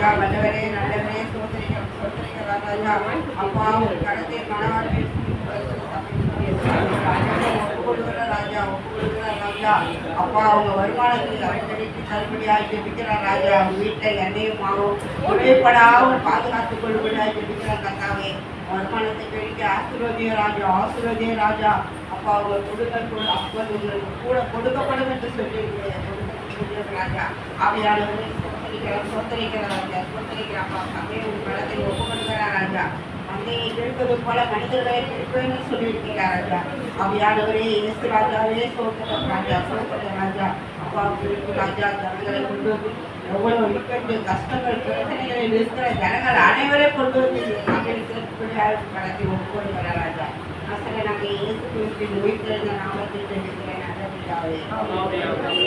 ராஜா வல்லவரே நல்லவரே சோதரிக்க சோதரிக்க ராஜா அப்பா உங்கள் கடத்தை மனவாழ்வில் ராஜா ராஜா. அப்பா அவங்க வருமானத்துக்கு அடிக்கடிக்கு தள்ளுபடியாக ஜெபிக்கிறார் ராஜா. அவங்க வீட்டை எண்ணெயும் ஆகும் குறைபடாமல் பாதுகாத்துக் கொள்ளுபடியாக ஜெபிக்கிறார் கத்தாவே வருமானத்தை கழிக்க ஆசீர்வதிய ராஜா ஆசீர்வதிய ராஜா. அப்பா அவங்க கொடுக்க கொடு அப்போ உங்களுக்கு கூட கொடுக்கப்படும் என்று சொல்லியிருக்கிறேன் ராஜா. அவையாளர்கள் சோத்தரிக்கிற சோத்தரிக்கிற ராஜா சோத்தரிக்கிற அப்படியே உங்கள் பலத்தை ஒப்புக்கொடுக்கிற ராஜா மந்தையை கிழப்பது போல மனிதர்களை கிழப்பேன்னு சொல்லியிருக்கிறார் ராஜா அவையானவரே இயேசு ராஜாவே சோத்திரம் ராஜா சோத்திரம் ராஜா. அப்பாவுக்கு ராஜா ஜனங்களை கொண்டு எவ்வளவு இக்கட்டு கஷ்டங்கள் பிரச்சனைகளில் இருக்கிற ஜனங்கள் அனைவரையும் கொண்டு வந்து மகளிர் படத்தை ஒப்புக்கொள்கிறார் ராஜா அசலை நாங்கள் இயேசு கிறிஸ்துவின் உயிர்த்தெழுந்த நாமத்தில் தெரிவிக்கிறேன் நல்ல பிதாவே.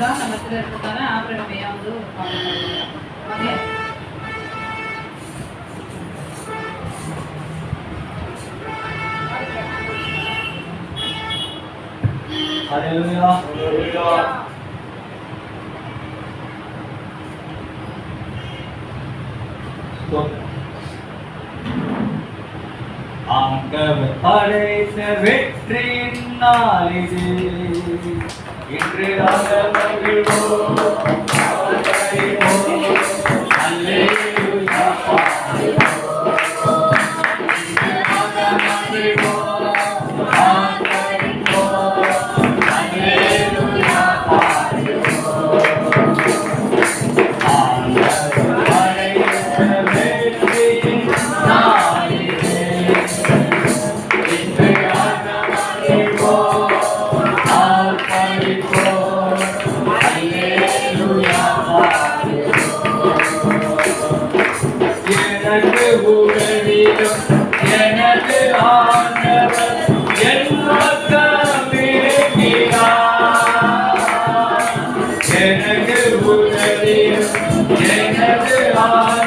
தான் நம்ம சில இருக்கிறதால ஆபரணமையா வந்து ஓகே Hallelujah. Hallelujah. ஆண்டவர் படைத்த வெற்றியின் நாளிது Hallelujah. bye.